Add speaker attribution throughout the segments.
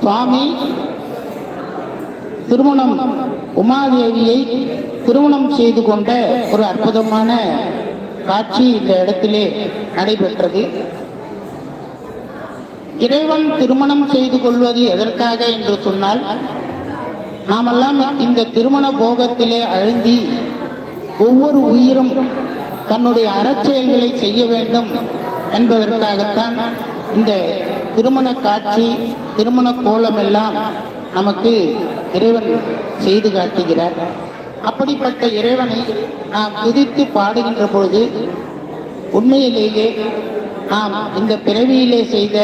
Speaker 1: சுவாமி திருமணம் உமாதேவியை திருமணம் செய்து கொண்ட ஒரு அற்புதமான காட்சி இந்த இடத்திலே நடைபெற்றது. இறைவன் திருமணம் செய்து கொள்வது எதற்காக என்று சொன்னால் நாமெல்லாம் இந்த திருமண போகத்திலே அழுந்தி ஒவ்வொரு உயிரும் தன்னுடைய அறச்செயல்களை செய்ய வேண்டும் என்பதற்காகத்தான் இந்த திருமண காட்சி திருமண கோலம் எல்லாம் நமக்கு இறைவன் செய்து காட்டுகிறார். அப்படிப்பட்ட இறைவனை நாம் துதித்து பாடுகின்ற பொழுது உண்மையிலேயே நாம் இந்த பிறவியிலே செய்த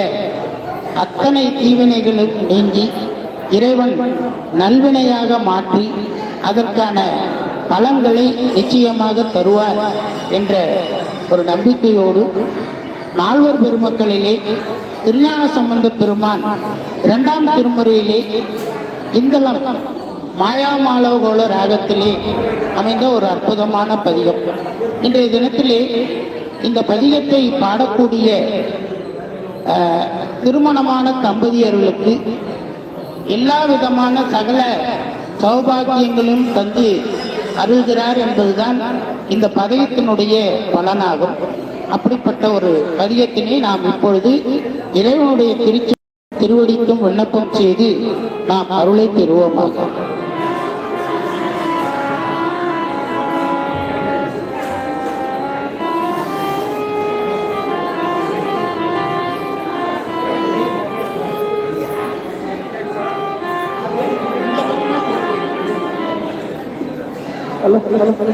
Speaker 1: அத்தனை தீவினைகளும் நீங்கி இறைவன் நல்வினையாக மாற்றி அதற்கான பலன்களை நிச்சயமாக தருவார் என்ற ஒரு நம்பிக்கையோடு நால்வர் பெருமக்களிலே திருஞான சம்பந்த பெருமான் இரண்டாம் திருமுறையிலே இந்தளம் மாயாமாலவகோள ராகத்திலே அமைந்த ஒரு அற்புதமான பதிகம். இன்றைய தினத்திலே இந்த பதிகத்தை பாடக்கூடிய திருமணமான தம்பதியர்களுக்கு எல்லா விதமான சகல சௌபாகியங்களும் தந்து அருள்கிறார் என்பதுதான் இந்த பதிகத்தினுடைய பலனாகும். அப்படிப்பட்ட ஒரு கடிதத்தினை நாம் இப்பொழுது இறைவனுடைய திருச்சி திருவடிக்கும் விண்ணப்பம் செய்து நாம் அருளை பெறுவோமாக.
Speaker 2: Hello hello hello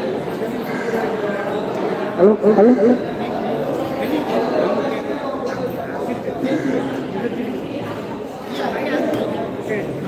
Speaker 2: hello. Hello 你叫什？